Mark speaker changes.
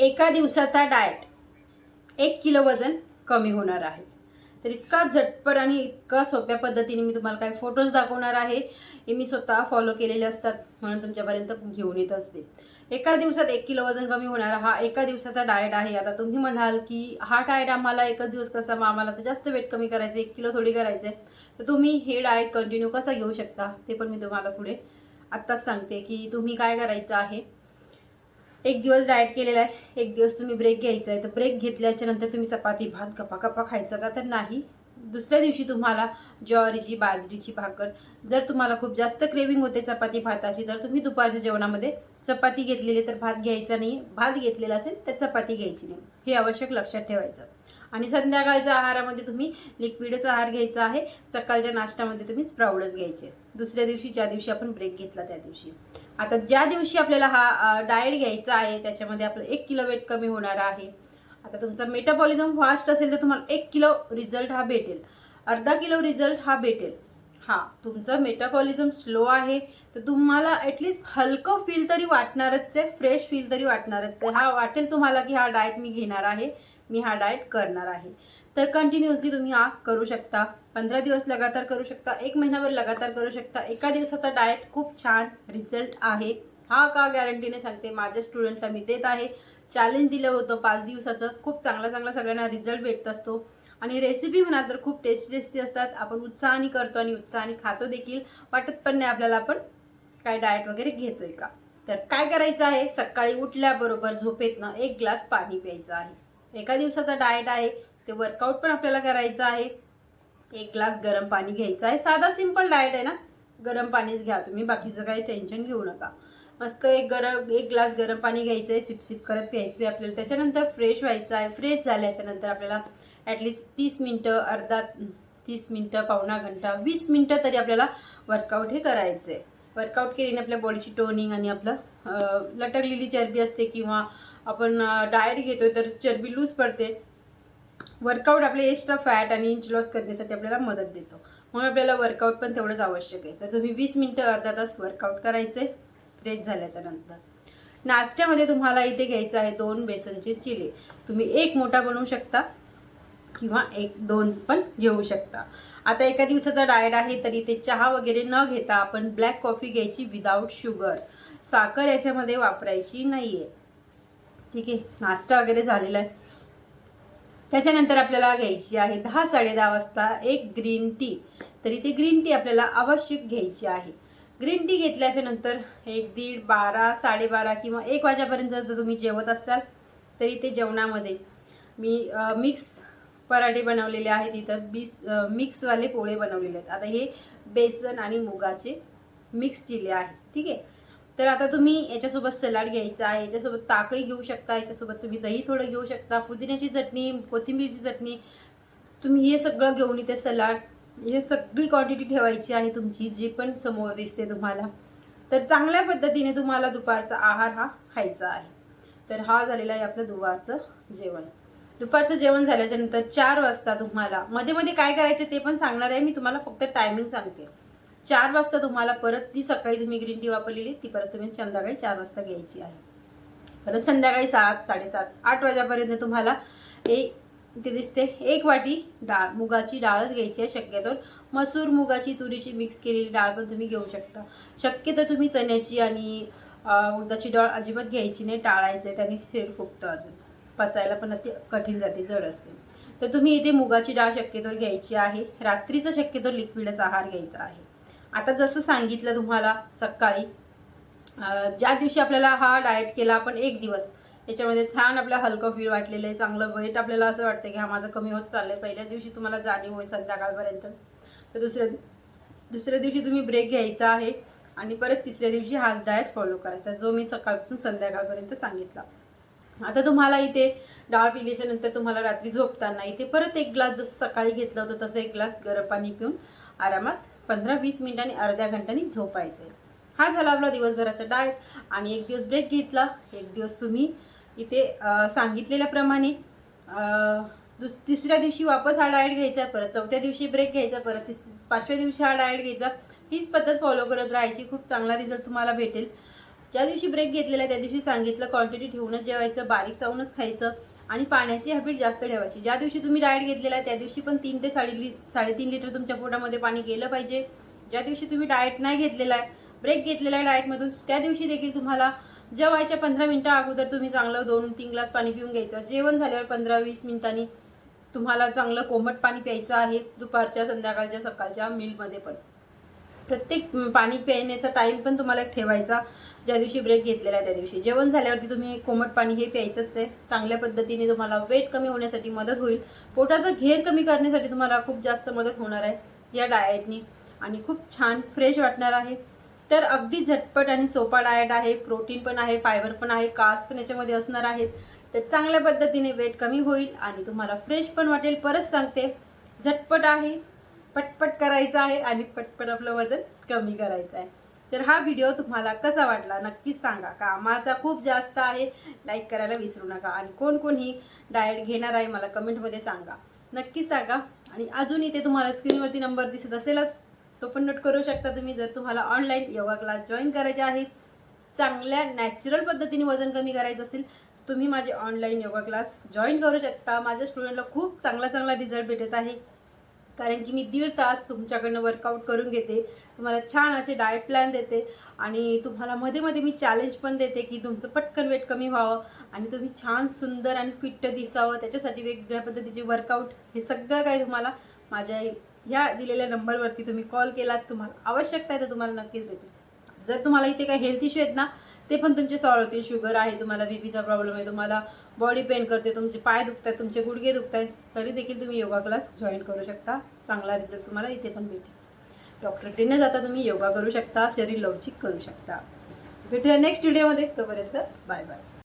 Speaker 1: एका दिवसाचा डाएट एक किलो वजन कमी होणार आहे. तर इतका झटपट आणि इतका सोप्या पद्धतीने मी तुम्हाला काही फोटोज दाखवणार आहे हे मी स्वतः फॉलो केलेले असतात म्हणून तुमच्यापर्यंत घेऊन येत असते. एका दिवसात एक किलो वजन कमी होणार हा एका दिवसाचा डाएट आहे. आता तुम्ही म्हणाल की हा डाएट आम्हाला एकच दिवस कसा मग आम्हाला तर जास्त वेट कमी करायचं एक किलो थोडी करायचं तर तुम्ही हे डाएट कंटिन्यू कसा घेऊ शकता ते पण मी तुम्हाला पुढे आत्ताच सांगते की तुम्ही काय करायचं आहे. एक दिवस डाएट केलेला आहे एक दिवस तुम्ही ब्रेक घ्यायचा आहे. तर ब्रेक घेतल्याच्या नंतर तुम्ही चपाती भात कपा कपा खायचं का? तर नाही. दुसऱ्या दिवशी तुम्हाला ज्वारीची बाजरीची भाकर. जर तुम्हाला खूप जास्त क्रेविंग होते चपाती भाताची तर तुम्ही दुपारच्या जेवणामध्ये चपाती घेतलेली तर भात घ्यायचा नाही. भात घेतलेला असेल तर चपाती घ्यायची नाही. हे आवश्यक लक्षात ठेवायचं. आणि संध्याकाळच्या आहारामध्ये तुम्ही लिक्विडचा आहार घ्यायचा आहे. सकाळच्या नाश्त्यामध्ये तुम्ही स्प्राउडच घ्यायचे. दुसऱ्या दिवशी ज्या दिवशी आपण ब्रेक घेतला त्या दिवशी. आता ज्या दिवशी आपल्याला हा डाएट घ्यायचा आहे त्याच्यामध्ये आपलं एक किलो वेट कमी होणार आहे. आता तुमचा मेटाबॉलिझम फास्ट असेल तर तुम्हाला एक किलो रिझल्ट हा भेटेल. अर्धा किलो रिझल्ट हा भेटेल. हा तुमचं मेटाबॉलिझम स्लो आहे. तर तुम्हाला ॲटलिस्ट हलकं फील तरी वाटणारच आहे फ्रेश फील तरी वाटणारच आहे. हा वाटेल तुम्हाला की हा डाएट मी घेणार आहे. मी हा डाएट करणार आहे. तर कंटिन्युअसली तुम्ही हा करू शकता. पंधरा दिवस लगातार करू शकता. एक महिनाभर लगातार करू शकता. एका दिवसाचा डाएट खूप छान रिझल्ट आहे. हा का गॅरंटीने सांगते. माझ्या स्टुडंटला मी देत आहे. चॅलेंज दिलं होतं पाच दिवसाचं. खूप चांगला चांगला सगळ्यांना रिझल्ट भेटत असतो. आणि रेसिपी म्हणा तर खूप टेस्टी टेस्टी असतात. आपण उत्साहाने करतो आणि उत्साहाने खातो देखील. वाटत पण नाही आपल्याला आपण काय डाएट वगैरे घेतोय का. तर काय करायचं आहे? सकाळी उठल्याबरोबर झोपेतनं एक ग्लास पाणी प्यायचं आहे. एका दिवसाचा डाएट आहे ते वर्कआउट पण आपल्याला करायचं आहे. एक ग्लास गरम पाणी घ्यायचं आहे. साधा सिंपल डाएट आहे ना? गरम पाणीच घ्या तुम्ही बाकीचं काही टेन्शन घेऊ नका. मस्त एक गरम एक ग्लास गरम पाणी घ्यायचं आहे सिप सिप करत प्यायचं आहे आपल्याला. त्याच्यानंतर फ्रेश व्हायचं आहे. फ्रेश झाल्याच्यानंतर आपल्याला ॲटलिस्ट तीस मिनटं अर्धा तीस मिनटं पावणा घंटा वीस मिनटं तरी आपल्याला वर्कआउट हे करायचं आहे वर्कआउट केल्याने आपल्या बॉडीची टोनिंग आणि आपलं लटकलेली चरबी असते किंवा आपण डाएट घेतोय तर चरबी लूज पडते. वर्कआउट आपले एक्स्ट्रा फॅट आणि इंच लॉस करण्यासाठी आपल्याला मदत देतो. म्हणून आपल्याला वर्कआउट पण तेवढंच आवश्यक आहे. तर तुम्ही वीस मिनटं अर्धा तास वर्कआउट करायचे फ्रेश झाल्याच्यानंतर. नाश्त्यामध्ये तुम्हाला इथे घ्यायचं आहे दोन बेसनचे चिले. तुम्ही एक मोठा बनवू शकता किंवा एक दोन पण घेऊ शकता. आता एका दिवसाचा डाएट आहे तरी ते चहा वगैरे न घेता आपण ब्लॅक कॉफी घ्यायची विदाऊट शुगर साखर याच्यामध्ये वापरायची नाही आहे ठीक आहे नाश्ता वगैरे झालेला आहे. त्याच्यानंतर आपल्याला घ्यायची आहे दहा साडेदहा वाजता एक ग्रीन टी. तरी ती ग्रीन टी आपल्याला आवश्यक घ्यायची आहे. ग्रीन टी घेतल्याच्या नंतर एक दीड बारा साडेबारा किंवा एक वाजेपर्यंत जर तुम्ही जेवत असाल तरी ते जेवणामध्ये. मी मिक्स पराठे बनवलेले आहेत इथं बीस मिक्सवाले पोळे बनवलेले आहेत. आता हे बेसन आणि मुगाचे मिक्स चिले आहेत ठीक आहे? तर आता तुम्ही याच्यासोबत सलाड घ्यायचा आहे याच्यासोबत ताकही घेऊ शकता याच्यासोबत तुम्ही दही थोडं घेऊ शकता पुदिन्याची चटणी कोथिंबीरची चटणी तुम्ही हे सगळं घेऊन इथे सलाड हे सगळी क्वांटिटी ठेवायची आहे तुमची जी पण समोर दिसते तुम्हाला. तर चांगल्या पद्धतीने तुम्हाला दुपारचा आहार हा खायचा आहे. तर हा झालेला आहे आपलं दुपारचं जेवण. दुपारचं जेवण झाल्याच्यानंतर चार वाजता तुम्हाला मध्ये मध्ये काय करायचं ते पण सांगणार आहे मी तुम्हाला फक्त टायमिंग सांगते. चार वाजता तुम्हाला परत ती सकाळी तुम्ही ग्रीन टी वापरलेली ती परत तुम्ही संध्याकाळी चार वाजता घ्यायची आहे. परत संध्याकाळी सात साडेसात आठ वाजेपर्यंत तुम्हाला एक ते दिसते एक वाटी डाळ मुगाची डाळच घ्यायची आहे शक्यतो. मसूर मुगाची तुरीची मिक्स केलेली डाळ पण तुम्ही घेऊ शकता. शक्यतो तुम्ही चण्याची आणि उडदाची डाळ अजिबात घ्यायची नाही टाळायचं आहे त्याने फेर फुगतं अजून. पचायला पण अति कठीण जाते जड असते. तर तुम्ही इथे मुगाची डाळ शक्यतो घ्यायची आहे. रात्रीचा शक्यतो लिक्विडच आहार घ्यायचा आहे. आता जसं सांगितलं तुम्हाला सकाळी ज्या दिवशी आपल्याला हा डाएट केला आपण एक दिवस याच्यामध्ये छान आपला हलकं फील वाटलेलं आहे चांगलं वेट आपल्याला असं वाटतं की हा माझं कमी होत चाललंय. पहिल्या दिवशी तुम्हाला जाणीव होईल संध्याकाळपर्यंतच. तर दुसऱ्या दुसऱ्या दिवशी तुम्ही ब्रेक घ्यायचा आहे आणि परत तिसऱ्या दिवशी हाच डाएट फॉलो करायचा जो मी सकाळपासून संध्याकाळपर्यंत सांगितला. आता तुम्हाला इथे डाळ पिल्याच्या नंतर तुम्हाला रात्री झोपताना इथे परत एक ग्लास जसं सकाळी घेतलं होतं तसं एक ग्लास गरम पाणी पिऊन आरामात पंधरा वीस मिनिटांनी अर्ध्या घंट्यानी झोपायचं हा झाला आपला दिवसभराचा डाएट आणि एक दिवस ब्रेक घेतला. एक दिवस तुम्ही इथे सांगितलेल्याप्रमाणे दुस तिसऱ्या दिवशी वापस हा डाएट घ्यायचा परत चौथ्या दिवशी ब्रेक घ्यायचा परत तिस पाचव्या दिवशी हा डाएट घ्यायचा. हीच पद्धत फॉलो करत राहायची. खूप चांगला रिझल्ट तुम्हाला भेटेल. ज्या दिवशी ब्रेक घेतलेला आहे त्या दिवशी सांगितलं क्वांटिटी ठेवूनच जेवायचं बारीक चावूनच खायचं. आणि पाण्याची हॅबिट जास्त ठेवायची. ज्या दिवशी तुम्ही डाएट घेतलेला आहे त्या दिवशी पण तीन ते साडे लि साडेतीन लिटर तुमच्या पोटामध्ये पाणी गेलं पाहिजे. ज्या दिवशी तुम्ही डाएट नाही घेतलेला आहे ब्रेक घेतलेला आहे डाएटमधून त्या दिवशी देखील तुम्हाला जेवायच्या पंधरा मिनटं अगोदर तुम्ही चांगलं दोन तीन ग्लास पाणी पिऊन घ्यायचं. जेवण झाल्यावर पंधरा वीस मिनिटांनी तुम्हाला चांगलं कोमट पाणी प्यायचं आहे दुपारच्या संध्याकाळच्या सकाळच्या मिलमध्ये पण. प्रत्येक पाणी पिण्याचा टाईम पण तुम्हाला एक ठेवायचा. ज्या दिवशी ब्रेक घेतलेला आहे त्या दिवशी. जेवण झाल्यावरती तुम्ही कोमट पाणी हे प्यायचंच आहे. चांगल्या पद्धतीने तुम्हाला वेट कमी होण्यासाठी मदत होईल. पोटाचा घेर कमी करण्यासाठी तुम्हाला खूप जास्त मदत होणार आहे या डाएटनी आणि खूप छान फ्रेश वाटणार आहे. तर अगदी झटपट आणि सोपा डाएट आहे. प्रोटीन पण आहे फायबर पण आहे कास पण याच्यामध्ये असणार आहेत. तर चांगल्या पद्धतीने वेट कमी होईल आणि तुम्हाला फ्रेश पण वाटेल. परत सांगते झटपट आहे पटपट करायचं आहे आणि पटपट आपलं वजन कमी करायचं आहे. तर हा व्हिडिओ तुम्हाला कसा वाटला नक्कीच सांगा. कामाचा खूप जास्त आहे लाईक करायला विसरू नका. आणि कोण कोण ही डाएट घेणार आहे मला कमेंटमध्ये सांगा. नक्कीच सांगा. आणि अजून इथे तुम्हाला स्क्रीनवरती नंबर दिसत असेलच तो पण नोट करू शकता तुम्ही. जर तुम्हाला ऑनलाईन योगा क्लास जॉईन करायचे आहेत चांगल्या नॅचरल पद्धतीने वजन कमी करायचं असेल तुम्ही माझे ऑनलाईन योगा क्लास जॉईन करू शकता. माझ्या स्टुडंटला खूप चांगला चांगला रिझल्ट भेटत आहे. कारण की मी दीड तास तुमच्याकडनं वर्कआउट करून घेते. तुम्हाला छान असे डाएट प्लॅन देते. आणि तुम्हाला मध्ये मध्ये मी चॅलेंज पण देते की तुमचं पटकन वेट कमी व्हावं आणि तुम्ही छान सुंदर आणि फिट दिसावं. त्याच्यासाठी वेगवेगळ्या पद्धतीचे वर्कआउट हे सगळं काही तुम्हाला माझ्या ह्या दिलेल्या नंबरवरती तुम्ही कॉल केलात. तुम्हाला आवश्यकता आहे तर तुम्हाला नक्कीच भेटेल. जर तुम्हाला इथे काही हेल्थ इश्यू आहेत ना ते पण तुमचे सॉल्व होतील. शुगर आहे तुम्हाला बीपीचा प्रॉब्लेम आहे तुम्हाला बॉडी पेन करते तुमचे पाय दुखत आहेत तुमचे गुडघे दुखत आहेत तरी देखील तुम्ही योगा क्लास जॉईन करू शकता. चांगला रिझल्ट तुम्हाला इथे पण भेटेल. डॉक्टरकडे जाता तुम्ही योगा करू शकता शरीर लवचिक करू शकता. भेटूया नेक्स्ट व्हिडिओमध्ये तोपर्यंत बाय बाय